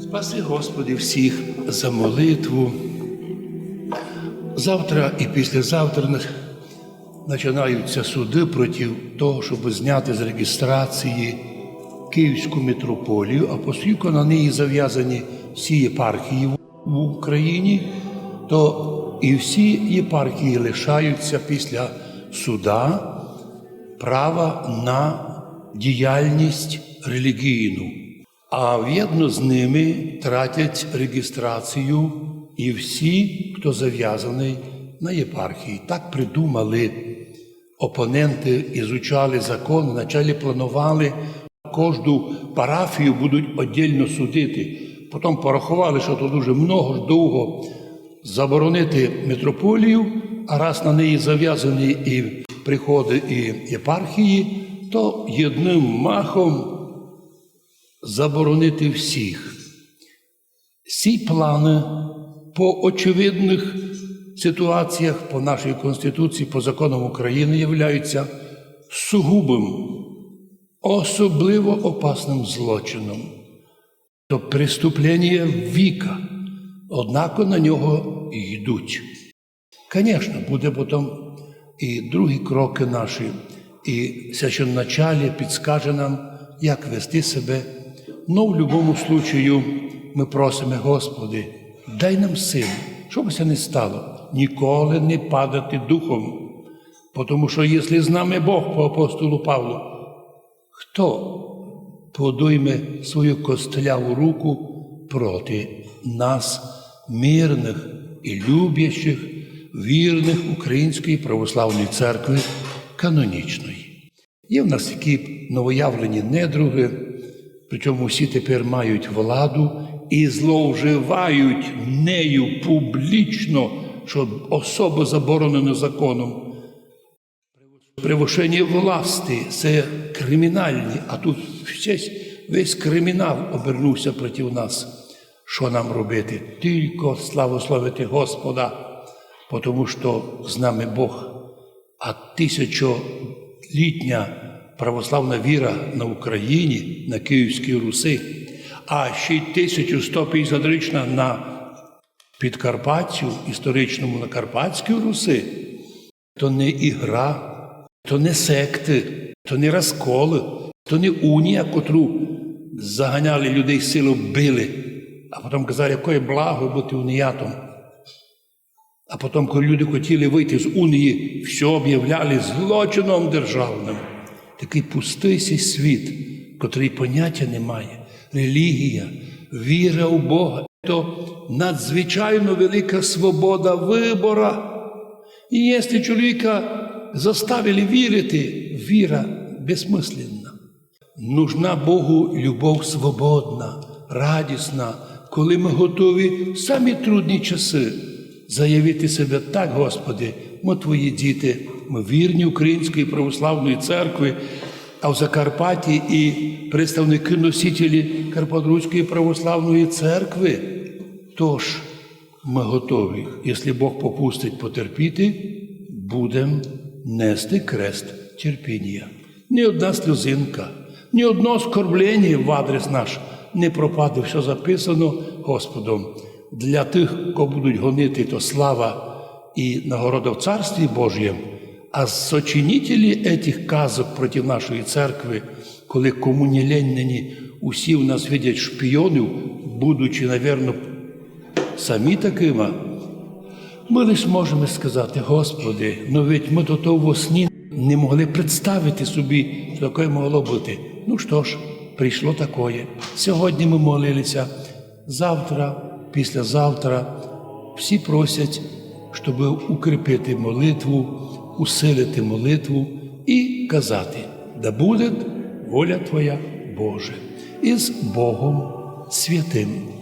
Спаси Господи всіх за молитву. Завтра і післязавтра починаються суди проти того, щоб зняти з реєстрації Київську митрополію, а оскільки на неї зав'язані всі єпархії в Україні, то і всі єпархії лишаються після суда права на діяльність релігійну, а в'єдно з ними тратять реєстрацію і всі, хто зав'язаний на єпархії. Так придумали опоненти, ізучали закон, вначалі планували кожну парафію будуть віддільно судити. Потім порахували, що то дуже много довго заборонити митрополію, а раз на неї зав'язані і приходи, і єпархії, то єдним махом заборонити всіх. Ці плани по очевидних ситуаціях по нашій Конституції, по законам України являються сугубим, особливо опасним злочином. То преступлення віка, однако на нього йдуть. Звісно, буде потім і другі кроки наші, і священначалі підскаже нам, як вести себе. Ну, в будь-якому случаю ми просимо, Господи, дай нам сил, щоб це не стало, ніколи не падати духом. Тому що якщо з нами Бог по апостолу Павлу, хто подойме свою костляву руку проти нас, мирних і любящих, вірних Української православної церкви канонічної. Є в нас такі новоявлені недруги, причому всі тепер мають владу і зловживають нею публічно, що особо заборонено законом. Превишення власти це кримінальні, а тут весь кримінал обернувся проти нас. Що нам робити? Тільки славословити Господа, тому що з нами Бог, а тисячолітня православна віра на Україні, на Київській Руси, а ще й 1150-річна на Підкарпаттю, історичному на Карпатській Руси, то не ігра, то не секти, то не розколи, то не унія, котру заганяли людей силу били, а потім казали, якое благо бути уніятом. А потім, коли люди хотіли вийти з унії, все об'являли злочином державним. Такий пустий сей світ, котрий поняття не має. Релігія, віра у Бога то надзвичайно велика свобода вибора. І якщо чоловіка заставили вірити, віра безсмисленна. Нужна Богу любов свободна, радісна, коли ми готові в самі трудні часи заявити себе так, Господи, ми Твої діти, вірні Української православної церкви, а в Закарпатті і представники носителі Карпатруської православної церкви. Тож ми готові, якщо Бог попустить потерпіти, будемо нести крест терпіння. Ні одна сльозинка, ні одно скорблення в адрес наш не пропаде, все записано Господом. Для тих, кого будуть гонити, то слава і нагорода в Царстві Божєм, а сочинителі этих казок проти нашої церкви, коли кому усі в нас видять шпіонів, будучи, навірно, самі такими, ми лише можемо сказати, Господи, ну ведь ми до того сні не могли представити собі, що таке могло бути. Ну що ж, прийшло таке. Сьогодні ми молилися, завтра, післязавтра всі просять, щоб укріпити молитву, усилити молитву і казати, да буде воля Твоя Боже, із Богом святим.